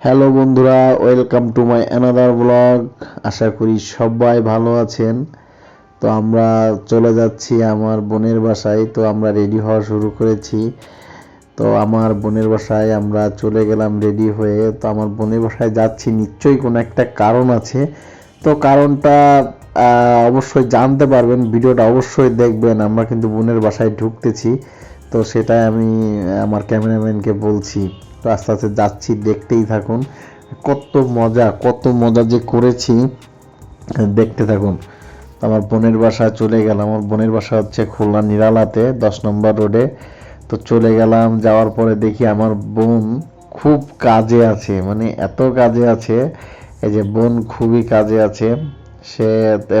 Hello বন্ধুরা, welcome to my another blog. আশা করি সবাই ভালো আছেন। তো আমরা চলে যাচ্ছি আমার বোনের বাসায়। তো আমরা রেডি হওয়া শুরু করেছি। তো আমার বোনের বাসায় আমরা চলে গেলাম রেডি হয়ে। তো আমার বোনের বাসায় যাচ্ছি। নিশ্চয়ই কোনো একটা কারণ আছে। তো কারণটা অবশ্যই জানতে পারবেন। ভিডিওটা অবশ্যই দেখবেন। আমরা কিন্তু বোনের বাসায় ঢুকতেছি। তো সেটাই আমি আমার ক্যামেরাম্যানকে বলছি। তো আস্তে আস্তে যাচ্ছি, দেখতেই থাকুন। কত মজা কত মজা যে করেছি, দেখতে থাকুন। তো আমার বোনের বাসা চলে গেলাম। আমার বোনের বাসা হচ্ছে খুলনা নিরালাতে, দশ নম্বর রোডে। তো চলে গেলাম, যাওয়ার পরে দেখি আমার বোন খুব কাজে আছে। মানে এত কাজে আছে, এই যে বোন খুবই কাজে আছে। সে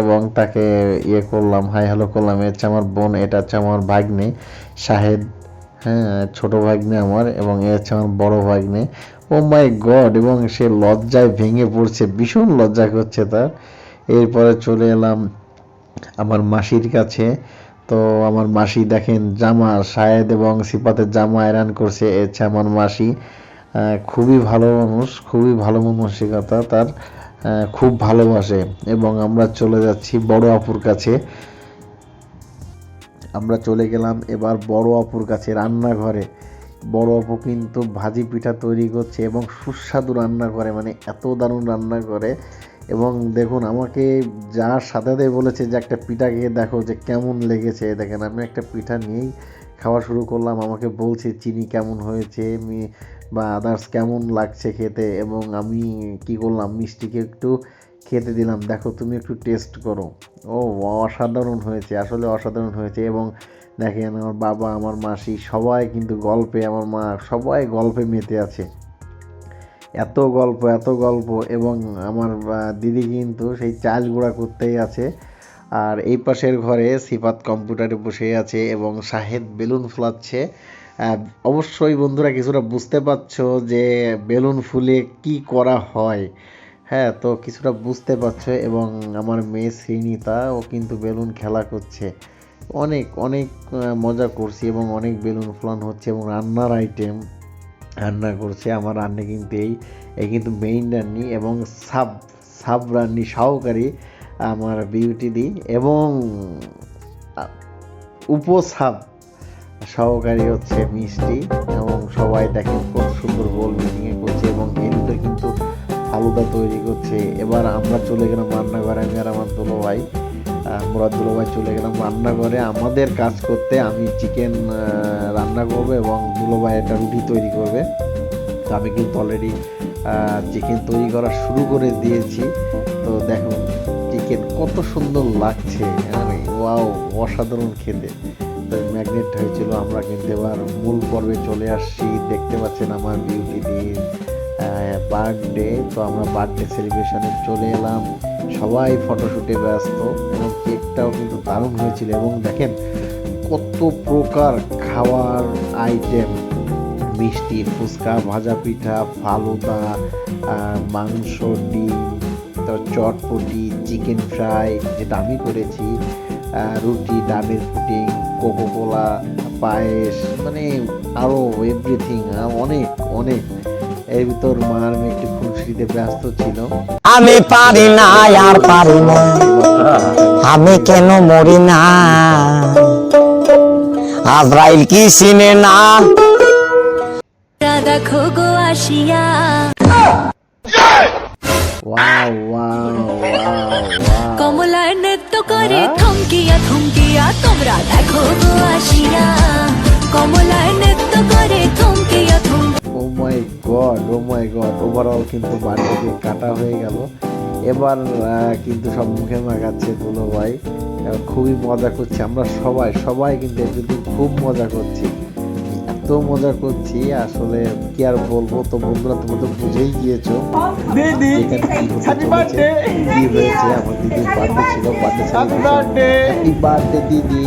এবং তাকে ইয়ে করলাম, হাই হ্যালো করলাম, এ হচ্ছে আমার বোন, এটা হচ্ছে আমার ভাগ্নে, শাহেদ। হ্যাঁ ছোট ভাগ্নে আমার এবং এ হচ্ছে আমার বড় ভাগ্নে। ও মাই গড, এবং সে লজ্জায় ভেঙে পড়ছে, ভীষণ লজ্জা করছে তার। এরপরে চলে এলাম আমার মাসির কাছে। তো আমার মাসি দেখেন, জামা, শায়েদ এবং সিপাতের জামা আয়রন করছে, এ হচ্ছে আমার মাসি। খুবই ভালো মানুষ, খুবই ভালো মানসিকতা তার। খুব ভালোবাসে। এবং আমরা চলে যাচ্ছি বড় আপুর কাছে। আমরা চলে গেলাম এবার বড় আপুর কাছে রান্নাঘরে। বড় অপু কিন্তু ভাজি পিঠা তৈরি করছে এবং সুস্বাদু রান্না করে মানে এত দারুণ রান্না করে এবং দেখুন, আমাকে যা সাথে বলেছে যে, একটা পিঠা খেয়ে দেখো যে কেমন লেগেছে। দেখেন, আমি একটা পিঠা নিয়েই খাওয়া শুরু করলাম। আমাকে বলছে, চিনি কেমন হয়েছে? বা আদার্স কেমন লাগছে খেতে? এবং আমি কি করলাম, মিষ্টিকে একটু খেতে দিলাম। দেখো, তুমি একটু টেস্ট করো। ও, অসাধারণ হয়েছে, আসলে অসাধারণ হয়েছে। এবং দেখেন, আমার বাবা, আমার মাসি সবাই কিন্তু গল্পে, আমার মা সবাই গল্পে মেতে আছে। এত গল্প এত গল্প, এবং আমার দিদি কিন্তু সেই চাল গুঁড়া করতেই আছে। আর এই পাশের ঘরে সিফাত কম্পিউটারে বসে আছে এবং শাহেদ বেলুন ফুলাচ্ছে। অবশ্যই বন্ধুরা, কিছুটা বুঝতে পারছ যে বেলুন ফুলে কি করা হয়। হ্যাঁ তো কিছুটা বুঝতে পারছ এবং আমার মেয়ে শ্রীনিতা, ও কিন্তু বেলুন খেলা করছে। অনেক অনেক মজা করছি এবং অনেক বেলুন ফুলানো হচ্ছে এবং রান্নার আইটেম রান্না করছে। আমার রান্না কিন্তু এই এই কিন্তু মেইন রান্নি এবং সাব সাব রান্নি সহকারী আমার বিউটি দি এবং উপসাব সহকারী হচ্ছে মিষ্টি এবং সবাই দেখেন খুব সুন্দর গোল মিটিংয়ে করছে এবং ফালুদা তৈরি করছে। এবার আমরা চলে গেলাম রান্নাঘরে আমি আর আমার দুলো ভাই। আহ, মুরাদ দুলো ভাই চলে গেলাম রান্নাঘরে। আমাদের কাজ করতে আমি চিকেন রান্না করব এবং দুলো ভাই একটা রুটি তৈরি করবে। তো আমি কিন্তু অলরেডি চিকেন তৈরি করা শুরু করে দিয়েছি। তো দেখুন চিকেন কত সুন্দর লাগছে। মানে ওয়াও অসাধারণ খেতে। তো ম্যাগনেট হয়েছিল আমরা কিন্তু এবার মূল পর্বে চলে আসছি। দেখতে পাচ্ছেন আমার বিউটি দিয়ে বার্থডে তো আমরা বার্থডে সেলিব্রেশনে চলে এলাম। সবাই ফটোশ্যুটে ব্যস্ত, এবং কেকটাও কিন্তু দারুণ হয়েছিল। এবং দেখেন, কত প্রকার খাওয়ার আইটেম মিষ্টি, ফুচকা, ভাজা পিঠা, ফালুদা মাংস, ডিম, তারপর চটপটি চিকেন ফ্রাই যেটা আমি করেছি রুটি, ডাবের পুডিং কোকো কোলা পায়েস মানে আরও এভরিথিং অনেক অনেক। এর ভিতর মার মেয়ে একটু খুনসিতে ব্যস্ত ছিল। আমি পারি না আর পারি না। আমি কেন মরি না? আজরাইল কি চিনে না? দেখো গো আসিয়া। Wow wow wow. ওয়াও কমলায় নৃত্য করে থমকিয়া থমকিয়া তোমরা দেখো গো আসিয়া। কমলায় নৃত্য করে থমকিয়া ওভারঅল কিন্তু বার্থডে কাটা হয়ে গেল। এবার কিন্তু সব মুখে মাখাচ্ছে দুলো ভাই। খুবই মজা করছি আমরা সবাই সবাই কিন্তু একটু খুব মজা করছি। এত মজা করছি আসলে কি আর বলব তো বন্ধুরা তোমরা তো বুঝেই গিয়েছো। দিদি হয়েছে আমার দিদির বার্থডে ছিল বার্থডে দিদি।